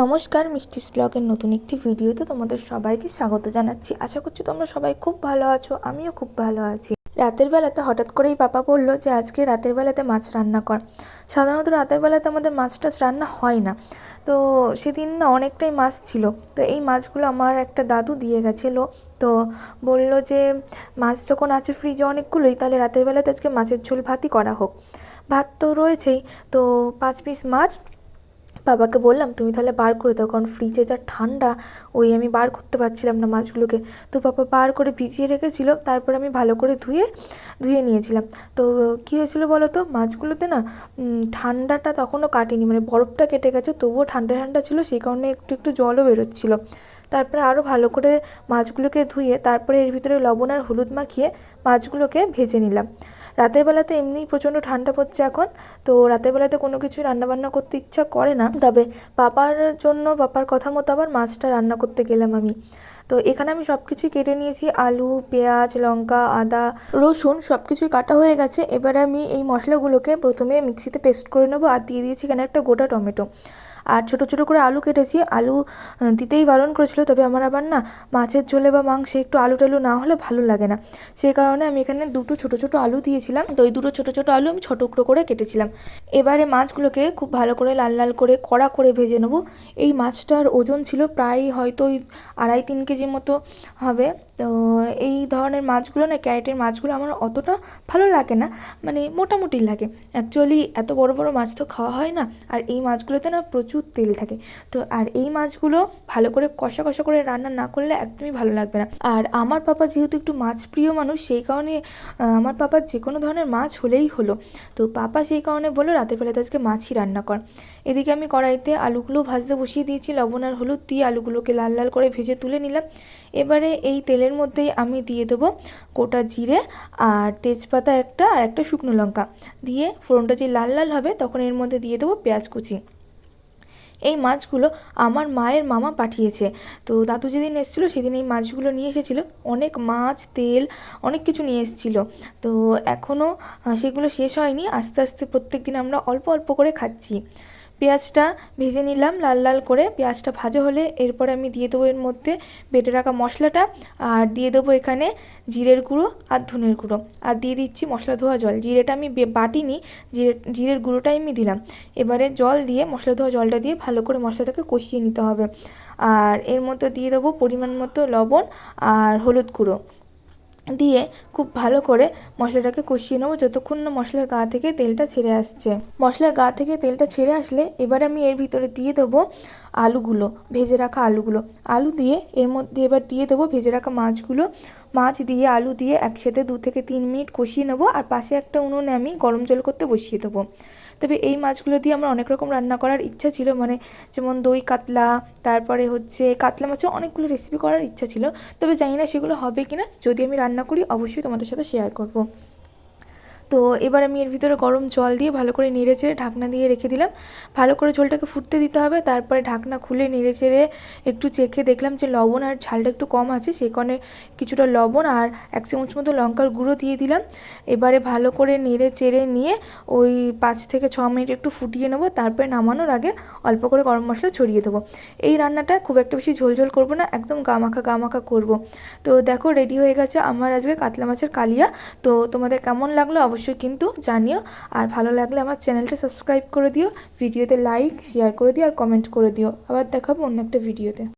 নমস্কার মিষ্টিস ব্লগের নতুন একটি ভিডিওতে তোমাদের সবাইকে স্বাগত জানাচ্ছি। আশা করছি তোমরা সবাই খুব ভালো আছো, আমিও খুব ভালো আছি। রাতের বেলাতে হঠাৎ করেই পাপা বলল যে, আজকে রাতের বেলাতে মাছ রান্না কর। সাধারণত রাতের বেলাতে আমাদের মাছ টাছ রান্না হয় না। তো সেদিন না অনেকটাই মাছ ছিল। তো এই মাছগুলো আমার একটা দাদু দিয়ে গেছিল। তো বলল যে, মাছ যখন আছে ফ্রিজে অনেকগুলোই, তাহলে রাতের বেলাতে আজকে মাছের ঝোল ভাতই করা হোক। ভাত তো রয়েছেই। তো পাঁচ পিস মাছ বাবাকে বললাম, তুমি তাহলে বার করে দাও, কারণ ফ্রিজে যা ঠান্ডা, ওই আমি বার করতে পারছিলাম না মাছগুলোকে। তো বাবা বার করে ভিজিয়ে রেখেছিলো, তারপর আমি ভালো করে ধুয়ে ধুয়ে নিয়েছিলাম। তো কী হয়েছিলো বলো তো, মাছগুলোতে না ঠান্ডাটা তখনও কাটেনি মানে বরফটা কেটে গেছে, তবুও ঠান্ডা ঠান্ডা ছিল, সেই কারণে একটু একটু জলও বেরোচ্ছিলো। তারপরে আরও ভালো করে মাছগুলোকে ধুয়ে, তারপরে এর ভিতরে লবণ আর হলুদ মাখিয়ে মাছগুলোকে ভেজে নিলাম। রাতের বেলাতে এমনিই প্রচণ্ড ঠান্ডা পড়ছে এখন, তো রাতের বেলাতে কোনো কিছুই রান্নাবান্না করতে ইচ্ছা করে না। তবে পাপার জন্য, পাপার কথা মতো আবার মাছটা রান্না করতে গেলাম আমি। তো এখানে আমি সব কিছুই কেটে নিয়েছি, আলু, পেঁয়াজ, লঙ্কা, আদা, রসুন সব কিছুই কাটা হয়ে গেছে। এবারে আমি এই মশলাগুলোকে প্রথমে মিক্সিতে পেস্ট করে নেব আর দিয়ে দিয়েছি এখানে একটা গোটা টমেটো। আর ছোটো ছোটো করে আলু কেটেছি। আলু দিতেই বারণ করেছিল, তবে আমার আবার না মাছের ঝোলে বা মাংসে একটু আলু টালু না হলে ভালো লাগে না। সেই কারণে আমি এখানে দুটো ছোটো ছোটো আলু দিয়েছিলাম। তো ওই দুটো ছোটো ছোটো আলু আমি ছোটো টুকরো করে কেটেছিলাম। এবারে মাছগুলোকে খুব ভালো করে লাল লাল করে কড়া করে ভেজে নেব। এই মাছটার ওজন ছিল প্রায় হয়তো ওই আড়াই তিন কেজি মতো হবে। তো এই ধরনের মাছগুলো না, ক্যারেটের মাছগুলো আমার অতটা ভালো লাগে না মানে মোটামুটি লাগে। অ্যাকচুয়ালি এত বড় বড় মাছ তো খাওয়া হয় না। আর এই মাছগুলোতে না প্রচুর তেল থাকে। তো আর এই মাছগুলো ভালো করে কষা কষা করে রান্না না করলে একদমই ভালো লাগবে না। আর আমার পাপা যেহেতু একটু মাছ প্রিয় মানুষ, সেই কারণে আমার পাপার যে কোনো ধরনের মাছ হলেই হলো। তো পাপা সেই কারণে বলল, রাতের বেলাতে আজকে মাছই রান্না কর। এদিকে আমি কড়াইতে আলুগুলো ভাজতে বসিয়ে দিয়েছি, লবণ আর হলুদ দিয়ে আলুগুলোকে লাল লাল করে ভেজে তুলে নিলাম। এবারে এই তেলের মধ্যেই আমি দিয়ে দেবো গোটা জিরে আর তেজপাতা একটা আর একটা শুকনো লঙ্কা। দিয়ে ফোড়নটা যে লাল লাল হবে, তখন এর মধ্যে দিয়ে দেবো পেঁয়াজ কুচি। এই মাছগুলো আমার মায়ের মামা পাঠিয়েছে। তো দাদু যেদিন এসেছিল সেদিন এই মাছগুলো নিয়ে এসেছিল। অনেক মাছ, তেল, অনেক কিছু নিয়ে এসেছিল। তো এখনও সেগুলো শেষ হয়নি। আস্তে আস্তে প্রত্যেক দিন আমরা অল্প অল্প করে খাচ্ছি। পেঁয়াজটা ভেজে নিলাম, লাল লাল করে। পেঁয়াজটা ভাজা হলে এরপর আমি দিয়ে দেবো এর মধ্যে বেটে রাখা মশলাটা। আর দিয়ে দেবো এখানে জিরের গুঁড়ো আর ধনের গুঁড়ো। আর দিয়ে দিচ্ছি মশলা ধোয়া জল। জিরেটা আমি বাটিনি, জিরে জিরের গুঁড়োটাই আমি দিলাম। এবারে জল দিয়ে, মশলা ধোয়া জলটা দিয়ে ভালো করে মশলাটাকে কষিয়ে নিতে হবে। আর এর মধ্যে দিয়ে দেবো পরিমাণ মতো লবণ আর হলুদ গুঁড়ো। দিয়ে খুব ভালো করে মশলাটাকে কষিয়ে নেব যতক্ষণ না মশলার গা থেকে তেলটা ছেড়ে আসছে। মশলার গা থেকে তেলটা ছেড়ে আসলে এবার আমি এর ভিতরে দিয়ে দেবো আলুগুলো, ভেজে রাখা আলুগুলো। আলু দিয়ে এর মধ্যে এবার দিয়ে দেবো ভেজে রাখা মাছগুলো। মাছ দিয়ে আলু দিয়ে একসাথে দু থেকে তিন মিনিট কষিয়ে নেব আর পাশে একটা উনুনে আমি গরম জল করতে বসিয়ে দেবো। তবে এই মাছগুলো দিয়ে আমার অনেক রকম রান্না করার ইচ্ছা ছিল মানে যেমন দই, কাতলা, তারপরে হচ্ছে কাতলা মাছের অনেকগুলো রেসিপি করার ইচ্ছা ছিল। তবে জানি না সেগুলো হবে কি না যদি আমি রান্না করি অবশ্যই তোমাদের সাথে শেয়ার করব। তো এবার আমি এর ভিতরে গরম জল দিয়ে ভালো করে নেড়ে চেড়ে ঢাকনা দিয়ে রেখে দিলাম। ভালো করে ঝোলটাকে ফুটতে দিতে হবে, তারপরে ঢাকনা খুলে নেড়ে চেড়ে একটু চেখে দেখলাম যে লবণ আর ঝালটা একটু কম আছে সেই কারণে কিছুটা লবণ আর এক চামচ মতো লঙ্কার গুঁড়ো দিয়ে দিলাম। এবারে ভালো করে নেড়ে চেড়ে নিয়ে ওই পাঁচ থেকে ছ মিনিট একটু ফুটিয়ে নেব, তারপরে নামানোর আগে অল্প করে গরম মশলা ছড়িয়ে দেবো। এই রান্নাটা খুব একটা বেশি ঝোল ঝোল করব না, একদম গামাখা গামাখা করব। তো দেখো রেডি হয়ে গেছে আমার আজকে কাতলা মাছের কালিয়া। তো তোমাদের কেমন লাগল অবশ্যই কিন্তু জানিও। আর ভালো লাগলে আমার চ্যানেলটা সাবস্ক্রাইব করে দিও, ভিডিওতে লাইক শেয়ার করে দিও আর কমেন্ট করে দিও। আবার দেখাবো অন্য একটা ভিডিওতে